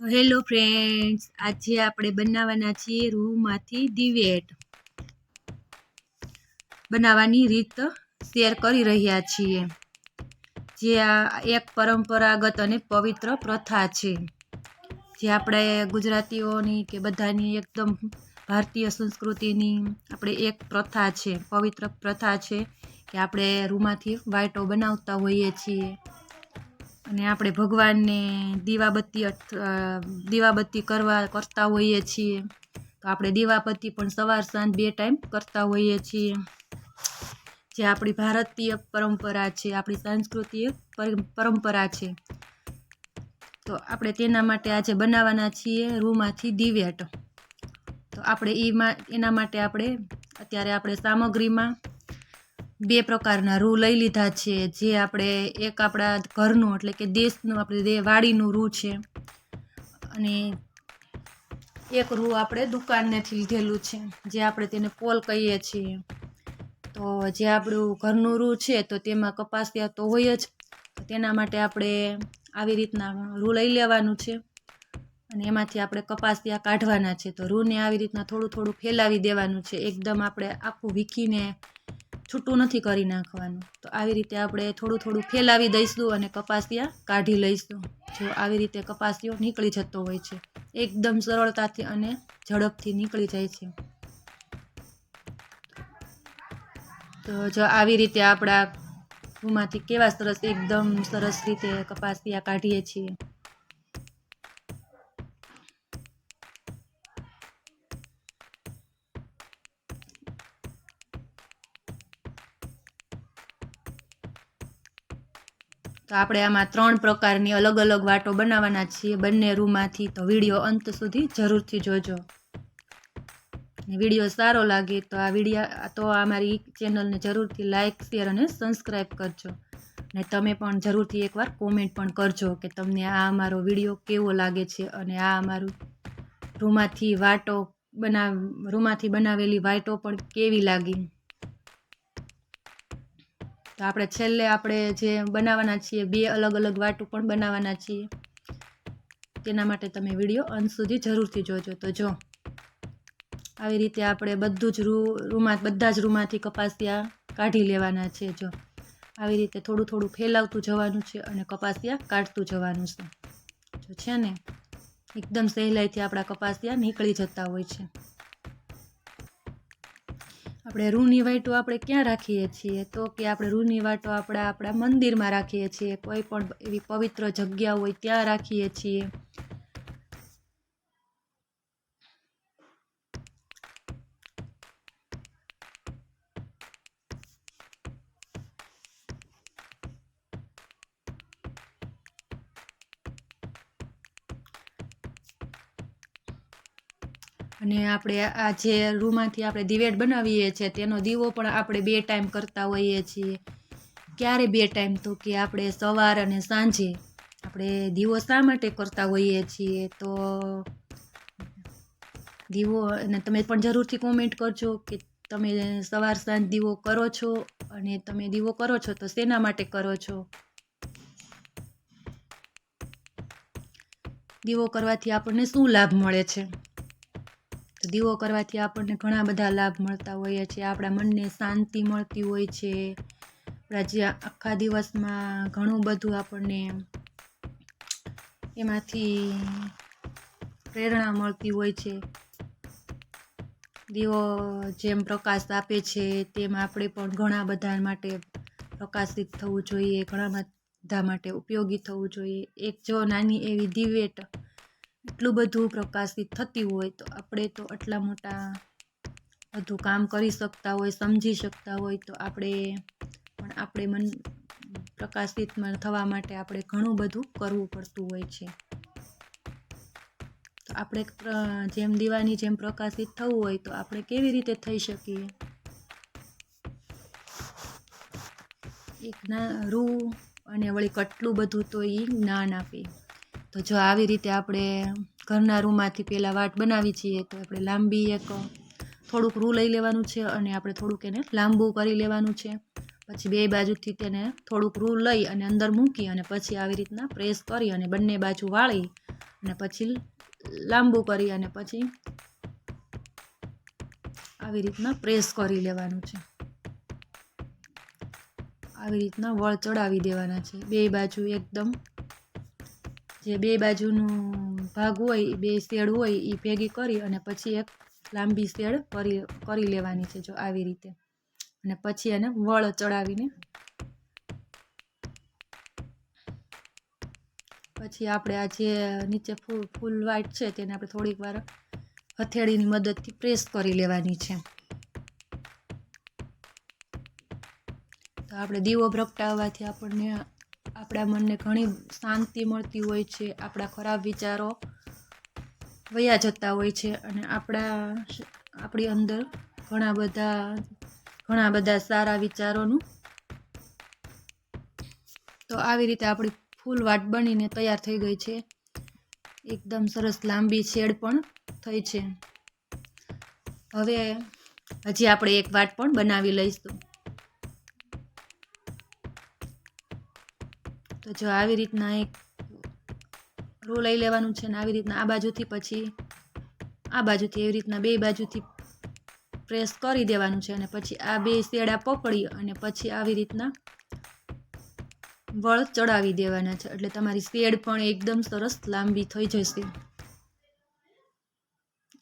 તો hello friends, આજે આપણે બનાવવાના છીએ રૂમાંથી દિવેટ બનાવવાની રીત શેર કરી રહ્યા છીએ. જે આ એક પરંપરાગત અને પવિત્ર પ્રથા છે. જે આપણે ગુજરાતીઓની કે બધાની એકદમ ભારતીય સંસ્કૃતિની આપણે એક પ્રથા છે, પવિત્ર પ્રથા છે, કે આપણે રૂમાંથી વાઈટો બનાવતા હોઈએ છીએ. અને આપણે ભગવાનને દીવાબત્તી દીવાબત્તી કરવા, કરતા હોઈએ છીએ. તો આપણે દીવાબત્તી પણ સવાર, સાંજ બે ટાઈમ કરતા હોઈએ છીએ. જે આપણી ભારતીય પરંપરા છે, આપણી સાંસ્કૃતિક પર- પરંપરા છે. તો આપણે તેના માટે આજે બનાવવાના છીએ રૂમાંથી દિવેટ. તો આપણે એમાં એના માટે આપણે, અત્યારે આપણે સામગ્રીમાં બે પ્રકારના રૂ લઈ લીધા છે. જે આપણે એક આપણા ઘરનું એટલે કે દેશનું, આપણે વાડીનું રૂ છે. અને એક રૂ આપણે દુકાનનેથી લીધેલું છે, જે આપણે તેને પોલ કહીએ છીએ. તો જે આપણું ઘરનું રૂ છે, તો તેમાં કપાસિયા તો હોય જ. તેના માટે આપણે આવી રીતના રૂ લઈ લેવાનું છે. અને એમાંથી આપણે કપાસ ત્યાં કાઢવાના છે. તો રૂને આવી રીતના થોડું થોડું ફેલાવી દેવાનું છે. એકદમ આપણે આખું વીખીને છૂટું નથી કરી નાખવાનું. તો આવી રીતે આપણે થોડું થોડું ફેલાવી દઈશું અને કપાસિયા કાઢી લઈશું. જો આવી રીતે કપાસિયો નીકળી જતો હોય છે. એકદમ સરળતાથી અને ઝડપથી નીકળી જાય છે. તો જો આવી રીતે આપણા રૂમાંથી કેવા સરસ, એકદમ સરસ રીતે કપાસિયા કાઢીએ છીએ. તો આપણે આમાં ત્રણ પ્રકારની અલગ અલગ વાટો બનાવવાના છીએ. બંને રૂમાંથી તો વીડિયો અંત સુધી જરૂરથી જોજો. વીડિયો સારો લાગે તો આ વિડીયા તો આ મારી ચેનલને જરૂરથી લાઇક શેર અને સબસ્ક્રાઈબ કરજો. ને તમે પણ જરૂરથી એકવાર કોમેન્ટ પણ કરજો કે તમને આ અમારો વીડિયો કેવો લાગે છે અને આ અમારું રૂમાંથી વાટો બનાવ, રૂમાંથી બનાવેલી વાટો પણ કેવી લાગી. તો આપણે છેલ્લે આપણે જે બનાવવાના છીએ, બે અલગ અલગ વાટું પણ બનાવવાના છીએ. તેના માટે તમે વીડિયો અંત સુધી જરૂરથી જોજો. તો જો, આવી રીતે આપણે બધું જ રૂ, રૂમાં, બધા જ રૂમાંથી કપાસિયા કાઢી લેવાના છે. જો, આવી રીતે થોડું થોડું ફેલાવતું જવાનું છે અને કપાસિયા કાઢતું જવાનું છે. જો, છે ને? એકદમ સહેલાઈથી આપણા કપાસિયા નીકળી જતા હોય છે. આપણે રૂની વાટો આપણે ક્યાં રાખીએ છીએ? તો કે આપણે રૂની વાટો આપણે આપણા મંદિરમાં રાખીએ છીએ. કોઈ પણ એવી પવિત્ર જગ્યા હોય ત્યાં રાખીએ છીએ. અને આપણે આ જે રૂમાંથી આપણે દિવેટ બનાવીએ છીએ, તેનો દીવો પણ આપણે બે ટાઈમ કરતા હોઈએ છીએ. ક્યારે બે ટાઈમ તો કે આપણે સવાર અને સાંજે આપણે દીવો શા માટે કરતા હોઈએ છીએ? તો દીવો, અને તમે પણ જરૂરથી કોમેન્ટ કરજો કે તમે સવાર સાંજ દીવો કરો છો અને તમે દીવો કરો છો તો શેના માટે કરો છો? દીવો કરવાથી આપણને શું લાભ મળે છે? દીવો કરવાથી આપણને ઘણા બધા લાભ મળતા હોઈએ છે. આપણા મનને શાંતિ મળતી હોય છે. આપણા જે આખા દિવસમાં ઘણું બધું આપણને એમાંથી પ્રેરણા મળતી હોય છે. દીવો જેમ પ્રકાશ આપે છે, તેમ આપણે પણ ઘણા બધા માટે પ્રકાશિત થવું જોઈએ, ઘણા બધા માટે ઉપયોગી થવું જોઈએ. એક જો નાની એવી દિવેટ એટલું બધું પ્રકાશિત થતી હોય તો આપણે તો આટલા મોટા બધું કામ કરી શકતા હોય, સમજી શકતા હોય તો આપણે પણ આપણે મન પ્રકાશિત થવા માટે આપણે ઘણું બધું કરવું પડતું હોય છે. તો આપણે જેમ દીવાની જેમ પ્રકાશિત થવું હોય તો આપણે કેવી રીતે થઈ શકીએ? એક ના રૂ અને વળી કેટલું બધું તો એ જ્ઞાન આપે. તો જો આવી રીતે આપણે ઘરના રૂમાંથી પહેલાં વાટ બનાવી છીએ તો આપણે લાંબી એક, થોડુંક રૂ લઈ લેવાનું છે અને આપણે થોડુંક એને લાંબુ કરી લેવાનું છે. પછી બે બાજુથી તેને થોડુંક રૂ લઈ અને અંદર મૂકી અને પછી આવી રીતના પ્રેસ કરી અને બંને બાજુ વાળી અને પછી લાંબુ કરી અને પછી આવી રીતના પ્રેસ કરી લેવાનું છે. આવી રીતના વળ ચડાવી દેવાના છે. બે બાજુ એકદમ જે બે બાજુનું ભાગ હોય બે શેડ હોય એ ભેગી કરી અને પછી એક લાંબી શેડ કરી કરી લેવાની છે જો આવી રીતે. અને પછી એને વળ ચડાવીને પછી આપણે આ જે નીચે ફૂલ ફૂલ વાઈટ છે તેને આપણે થોડીક વાર હથેળીની મદદથી પ્રેસ કરી લેવાની છે. તો આપણે દીવો પ્રગટાવવાથી આપણને આપણા મનને ઘણી શાંતિ મળતી હોય છે, આપણા ખરાબ વિચારો વયા જતા હોય છે અને આપણા આપણી અંદર ઘણા બધા ઘણા બધા સારા વિચારોનું તો આવી રીતે આપણી ફૂલ વાટ બનીને તૈયાર થઈ ગઈ છે. એકદમ સરસ લાંબી શેડ પણ થઈ છે. હવે હજી આપણે એક વાટ પણ બનાવી લઈશું. જો આવી રીતના એક રૂ લઈ લેવાનું છે ને આવી રીતના આ બાજુથી પછી આ બાજુથી એવી રીતના બે બાજુથી પ્રેસ કરી દેવાનું છે અને પછી આ બે શેડા પકડી અને પછી આવી રીતના વળ ચડાવી દેવાના છે. એટલે તમારી શેડ પણ એકદમ સરસ લાંબી થઈ જશે.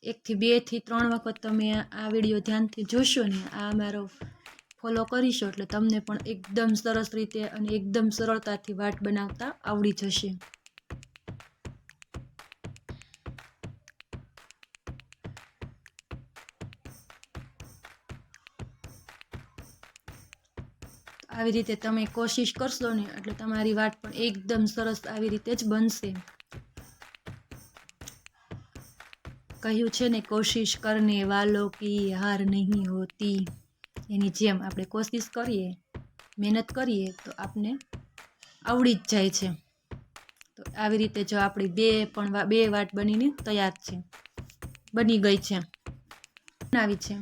એકથી બેથી ત્રણ વખત તમે આ વીડિયો ધ્યાનથી જોશો ને, આ મારો ફોલો કરીશો એટલે તમને પણ એકદમ સરસ રીતે અને એકદમ સરળતાથી વાટ બનાવતા આવડી જશે. આવી રીતે તમે કોશિશ કરશો ને એટલે તમારી વાટ પણ એકદમ સરસ આવી રીતે જ બનશે. કહ્યું છે ને, કોશિશ કરને વાલો કી હાર નહીં હોતી. એની જેમ આપણે કોશિશ કરીએ, મહેનત કરીએ, તો આપને આવડી જ જાય છે. તો આવી રીતે જો આપણી બે પણ બે વાટ બનીને તૈયાર છે. બની ગઈ છે. બનાવી છે.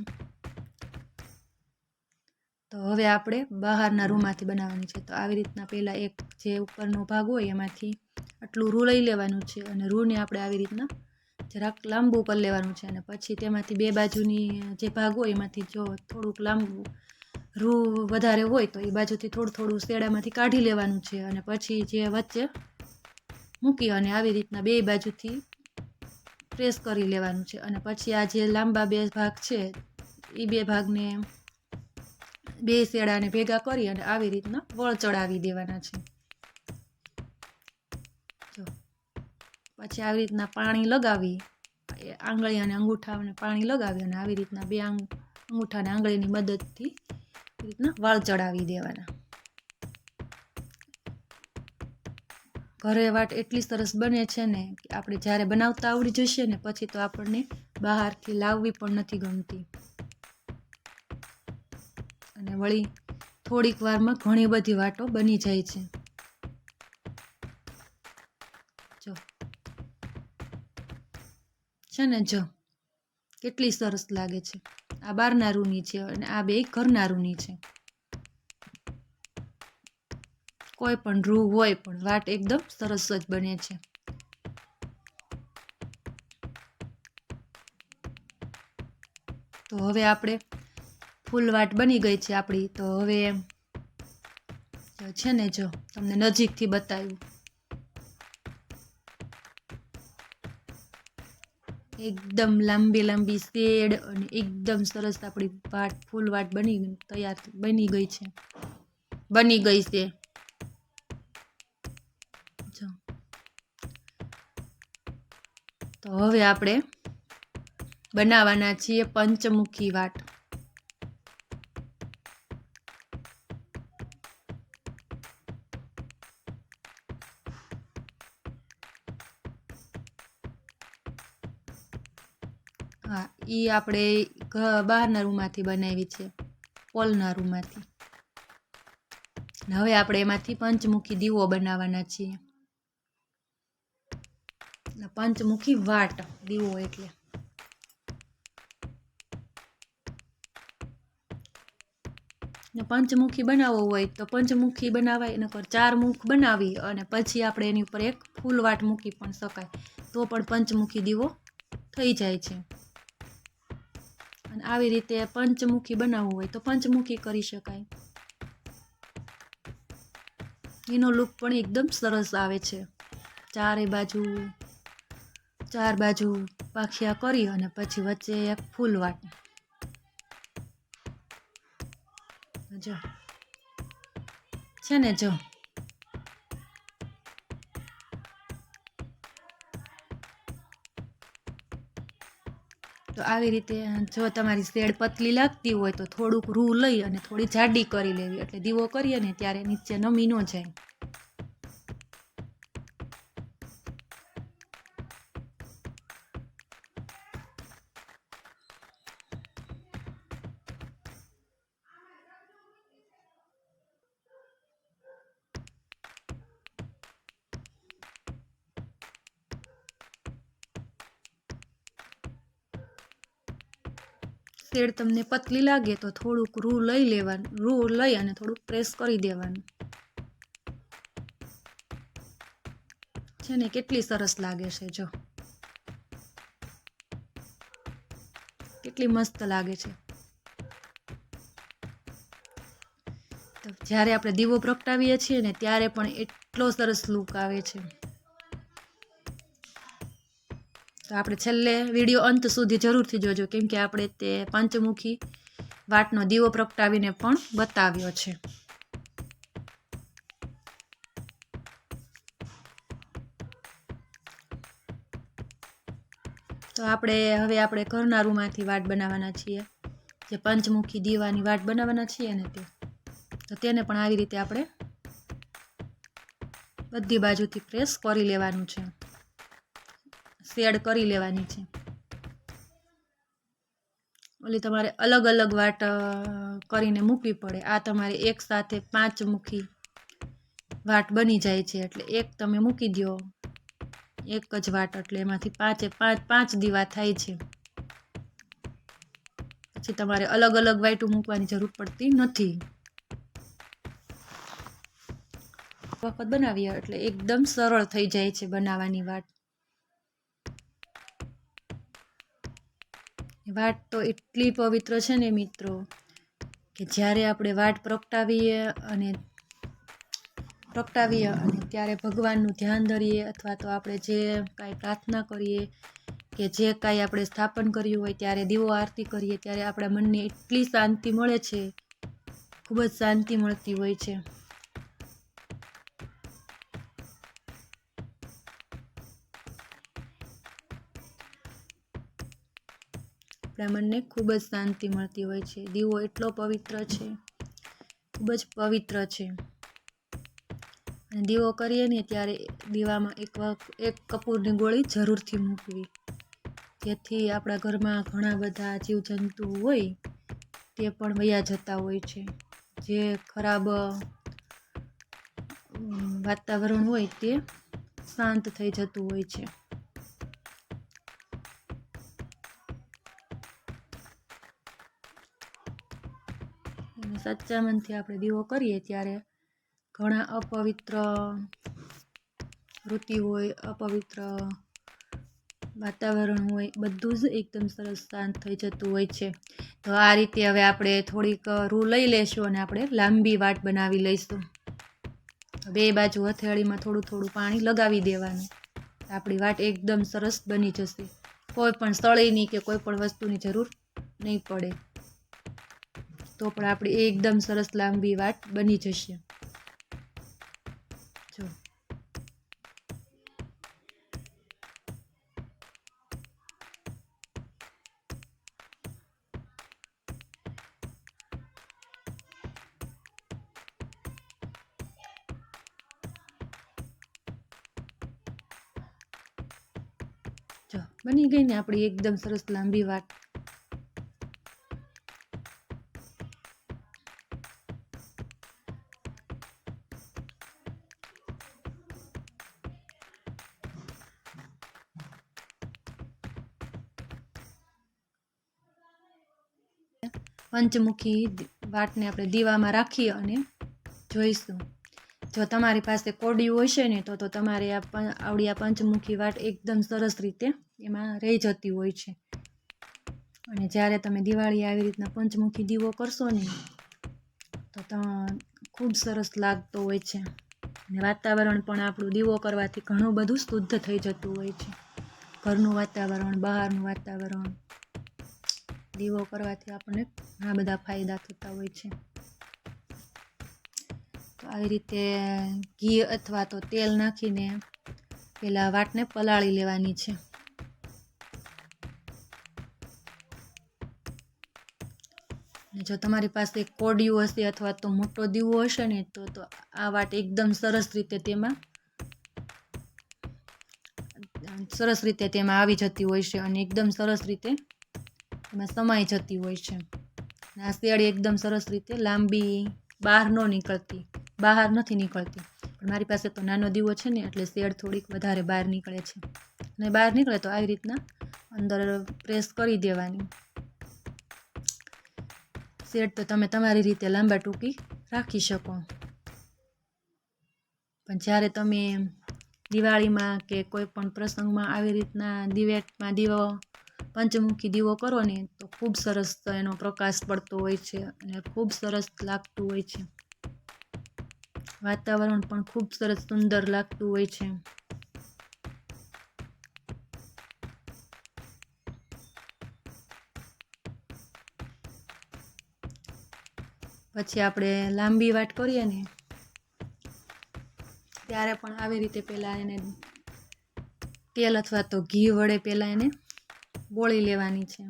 તો હવે આપણે બહારના રૂમમાંથી બનાવવાની છે. તો આવી રીતના પહેલાં એક જે ઉપરનો ભાગ હોય એમાંથી આટલું રૂ લઈ લેવાનું છે અને રૂને આપણે આવી રીતના જરાક લાંબુ કરી લેવાનું છે અને પછી તેમાંથી બે બાજુની જે ભાગ હોય એમાંથી જો થોડુંક લાંબુ રૂ વધારે હોય તો એ બાજુથી થોડું થોડું શેડામાંથી કાઢી લેવાનું છે અને પછી જે વચ્ચે મૂકી અને આવી રીતના બે બાજુથી પ્રેસ કરી લેવાનું છે અને પછી આ જે લાંબા બે ભાગ છે એ બે ભાગને બે શેડાને ભેગા કરી અને આવી રીતના વળ ચડાવી દેવાના છે. પછી આવી રીતના પાણી લગાવી આંગળી અને અંગૂઠાને પાણી લગાવી અને આવી રીતના બે અંગૂઠા અને આંગળીની મદદથી રીતના વાળ ચડાવી દેવાના. ઘરે વાટ એટલી સરસ બને છે ને કે આપણે જ્યારે બનાવતા આવડી જશે ને પછી તો આપણને બહારથી લાવવી પણ નથી ગમતી. અને વળી થોડીક વારમાં ઘણી બધી વાટો બની જાય છે. છે ને જ. કેટલી સરસ લાગે છે. આ બારના રૂની છે અને આ બે ઘરના રૂની છે. કોઈ પણ રૂ હોય પણ વાટ એકદમ સરસ જ બને છે. તો હવે આપણે ફૂલ વાટ બની ગઈ છે આપણી. તો હવે છે ને જો તમને નજીકથી બતાવ્યું. એકદમ લાંબી લાંબી શેડ અને એકદમ સરસ આપણી વાટ, ફૂલ વાટ બની તૈયાર બની ગઈ છે. બની ગઈ છે. તો હવે આપણે બનાવવાના છીએ પંચમુખી વાટ. હા એ આપણે બહારના રૂમમાંથી બનાવી છે, પોલના રૂમમાંથી. હવે આપણે એમાંથી પંચમુખી દીવો બનાવવાના છીએ. પંચમુખી વાટ, દીવો એટલે. ને પંચમુખી બનાવવો હોય તો પંચમુખી બનાવાય, નકર ચાર મુખ બનાવી અને પછી આપણે એની ઉપર એક ફૂલ વાટ મૂકી પણ શકાય. તો પણ પંચમુખી દીવો થઈ જાય છે. અને આવી રીતે પંચમુખી બનાવવું હોય તો પંચમુખી કરી શકાય. એનો લુક પણ એકદમ સરસ આવે છે. ચારે બાજુ, ચાર બાજુ પાખિયા કરી અને પછી વચ્ચે એક ફૂલ વાટ. જો. છે ને જો. તો આવી રીતે જો તમારી શેડ પતલી લાગતી હોય તો થોડુંક રૂ લઈ અને થોડી જાડી કરી લેવી. એટલે દીવો કરીએ ને ત્યારે નીચે નમી જાય. શેડ તમને પતલી લાગે તો થોડુંક રૂ લઈ લેવાનું, રૂ લઈ અને થોડુંક પ્રેસ કરી દેવાનું. છે ને, કેટલી સરસ લાગે છે, જો. કેટલી મસ્ત લાગે છે. તો જ્યારે આપણે દીવો પ્રગટાવીએ છીએ ને, ત્યારે પણ એટલો સરસ લુક આવે છે. તો આપણે છેલ્લે વીડિયો અંત સુધી જરૂરથી જોજો, કેમ કે આપણે તે પંચમુખી વાટનો દીવો પ્રગટાવીને પણ બતાવ્યો છે. તો આપણે હવે આપણે ઘરના રૂમાંથી વાટ બનાવવાના છીએ. જે પંચમુખી દીવાની વાટ બનાવવાના છીએ ને તે. તો તેને પણ આવી રીતે આપણે બધી બાજુથી પ્રેસ કરી લેવાનું છે. શેડ કરી લેવાની છે. ઓલી તમારે અલગ અલગ વાટ કરીને મૂકવી પડે. આ તમારે એક સાથે પાંચ મુખી વાટ બની જાય છે. એટલે એક તમે મૂકી દો એક જ વાટ, એટલે એમાંથી પાંચે પાંચ પાંચ દીવા થાય છે. પછી તમારે અલગ અલગ વાટું મૂકવાની જરૂર પડતી નથી. વખત બનાવીએ એટલે એકદમ સરળ થઈ જાય છે બનાવવાની વાટ. વાટ તો એટલી પવિત્ર છે ને મિત્રો, કે જ્યારે આપણે વાટ પ્રગટાવીએ અને પ્રગટાવીએ અને ત્યારે ભગવાનનું ધ્યાન ધરીએ અથવા તો આપણે જે કાંઈ પ્રાર્થના કરીએ કે જે કાંઈ આપણે સ્થાપન કર્યું હોય ત્યારે દીવો આરતી કરીએ, ત્યારે આપણા મનને એટલી શાંતિ મળે છે, ખૂબ જ શાંતિ મળતી હોય છે. આપણા મનને ખૂબ જ શાંતિ મળતી હોય છે. દીવો એટલો પવિત્ર છે. ખૂબ જ પવિત્ર છે. અને દીવો કરીએ ને ત્યારે દીવામાં એક એક કપૂરની ગોળી જરૂરથી મૂકવી. જેથી આપણા ઘરમાં ઘણા બધા જીવજંતુ હોય, તે પણ વયા જતા હોય છે. જે ખરાબ વાતાવરણ હોય તે શાંત થઈ જતું હોય છે. સાચા મનથી આપણે દીવો કરીએ ત્યારે ઘણા અપવિત્ર વૃત્તિ હોય, અપવિત્ર વાતાવરણ હોય, બધું જ એકદમ સરસ શાંત થઈ જતું હોય છે. તો આ રીતે હવે આપણે થોડીક રૂ લઈ લેશું અને આપણે લાંબી વાટ બનાવી લઈશું. બે બાજુ હથેળીમાં થોડું થોડું પાણી લગાવી દેવાનું. આપણી વાટ એકદમ સરસ બની જશે. કોઈ પણ સ્થળેની કે કોઈ પણ વસ્તુની જરૂર નહીં પડે. તો પણ આપણી એકદમ સરસ લાંબી વાટ બની જશે. જો. બની ગઈ ને આપણી એકદમ સરસ લાંબી વાટ પંચમુખી વાટને આપણે દીવામાં રાખી અને જોઈશું. જો તમારી પાસે કોડિયું હશે ને, તો તો તમારે આ આવડી આ પંચમુખી વાટ એકદમ સરસ રીતે એમાં રહી જતી હોય છે. અને જ્યારે તમે દિવાળી આવી રીતના પંચમુખી દીવો કરશો ને ત ખૂબ સરસ લાગતો હોય છે. અને વાતાવરણ પણ આપણું દીવો કરવાથી ઘણું બધું શુદ્ધ થઈ જતું હોય છે. ઘરનું વાતાવરણ, બહારનું વાતાવરણ દીવો કરવાથી આપણને ઘણા બધા ફાયદા થતા હોય છે. તો આવી રીતે ઘી અથવા તો તેલ નાખીને પેલા વાટને પલાળી લેવાની છે. જો તમારી પાસે કોડિયું હશે અથવા તો મોટો દીવો હશે ને, તો તો આ વાટ એકદમ સરસ રીતે તેમાં સરસ રીતે તેમાં આવી જતી હોય છે અને એકદમ સરસ રીતે એમાં સમાઈ જતી હોય છે. આ શેડી એકદમ સરસ રીતે લાંબી બહાર ન નીકળતી, બહાર નથી નીકળતી. પણ મારી પાસે તો નાનો દીવો છે ને, એટલે શેડ થોડીક વધારે બહાર નીકળે છે. અને બહાર નીકળે તો આવી રીતના અંદર પ્રેસ કરી દેવાની. શેડ તો તમે તમારી રીતે લાંબા ટૂંકી રાખી શકો. પણ જ્યારે તમે દિવાળીમાં કે કોઈ પણ પ્રસંગમાં આવી રીતના દિવેટમાં દીવો પંચમુખી દીવો કરો ને તો ખૂબ સરસ એનો પ્રકાશ પડતો હોય છે અને ખૂબ સરસ લાગતું હોય છે. વાતાવરણ પણ ખૂબ સરસ સુંદર લાગતું હોય છે. પછી આપણે લાંબી વાટ કરીએ ને, ત્યારે પણ આવી રીતે પહેલાં એને તેલ અથવા તો ઘી વડે પહેલાં એને બોળી લેવાની છે.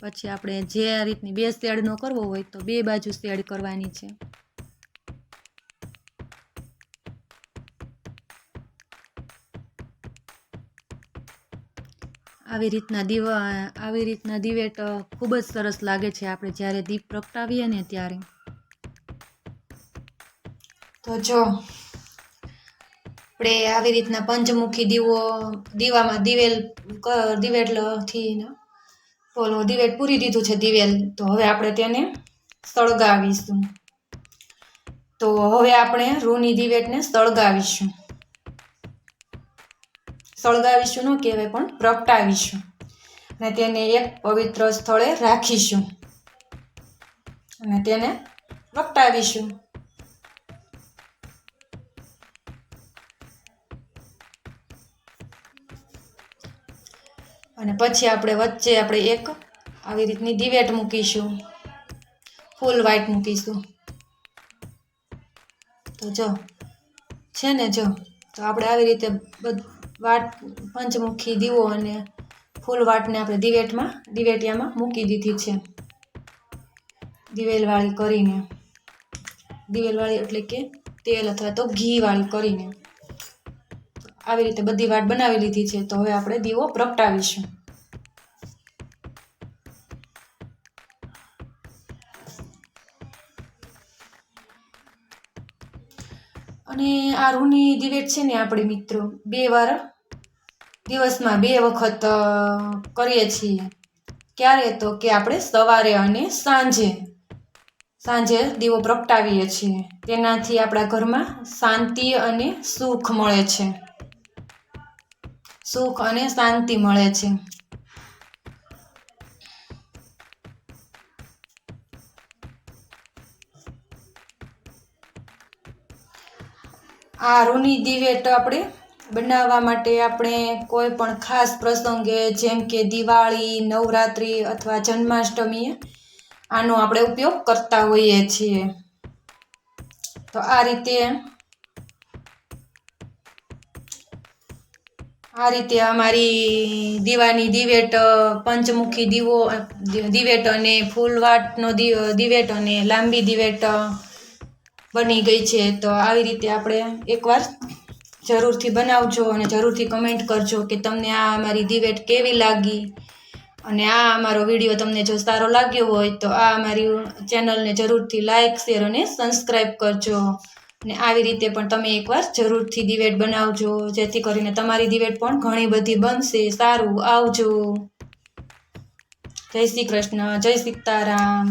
પછી આપણે જે રીતની બે શેડનો કરવો હોય તો બે બાજુ શેડ કરવાની છે. આવી રીતના દીવા આવી રીતના દિવેટ ખૂબ જ સરસ લાગે છે આપણે જ્યારે દીપ પ્રગટાવીએ ને ત્યારે. તો જો આપણે આવી રીતના પંચમુખી દીવો, દીવામાં દિવેલ દિવેલથી બોલો દિવેટ પૂરી દીધું છે દિવેલ. તો હવે આપણે તેને સળગાવીશું. તો હવે આપણે રૂની દિવેટને સળગાવીશું. સળગાવીશું ન કહેવાય, પણ પ્રગટાવીશું. અને તેને એક પવિત્ર સ્થળે રાખીશું. અને તેને પ્રગટાવીશું. અને પછી આપણે વચ્ચે આપણે એક આવી રીતની દિવેટ મૂકીશું. ફૂલ વ્હાઈટ મૂકીશું. તો જો, છે ને જો, તો આપણે આવી રીતે વાટ પંચમુખી દીવો અને ફૂલ વાટને આપણે દિવેટમાં દિવેટિયામાં મૂકી દીધી છે. દિવેલવાળી કરીને. દિવેલવાળી એટલે કે તેલ અથવા તો ઘીવાળી કરીને. આવી રીતે બધી વાટ બનાવી લીધી છે. તો હવે આપણે દીવો પ્રગટાવીશું. અને આ રૂની દિવેટ છે ને આપણે મિત્રો, બે વાર દિવસમાં બે વખત કરીએ છીએ. ક્યારે તો કે આપણે સવારે અને સાંજે સાંજે દીવો પ્રગટાવીએ છીએ. તેનાથી આપણા ઘરમાં શાંતિ અને સુખ મળે છે. સુખ અને શાંતિ મળે છે. આ રૂની દિવેટ આપણે બનાવવા માટે આપણે કોઈ પણ ખાસ પ્રસંગે જેમ કે દિવાળી, નવરાત્રિ અથવા જન્માષ્ટમીએ આનો આપણે ઉપયોગ કરતા હોઈએ છીએ. તો આ રીતે આ રીતે અમારી દીવાની દિવેટ, પંચમુખી દીવો, દિવેટ અને ફૂલવાટનો દિવેટ અને લાંબી દિવેટ બની ગઈ છે, તો આવી રીતે આપણે એકવાર જરૂરથી બનાવજો અને જરૂરથી કમેન્ટ કરજો કે તમને આ અમારી દિવેટ કેવી લાગી અને આ અમારો વીડિયો તમને જો સારો લાગ્યો હોય, તો આ અમારી ચેનલને જરૂરથી લાઇક શેર અને સબસ્ક્રાઈબ કરજો. અને આવી રીતે પણ તમે એકવાર જરૂરથી દિવેટ બનાવજો, જેથી કરીને તમારી દિવેટ પણ ઘણી બધી બનશે. સારું, આવજો. જય શ્રી કૃષ્ણ, જય સીતારામ.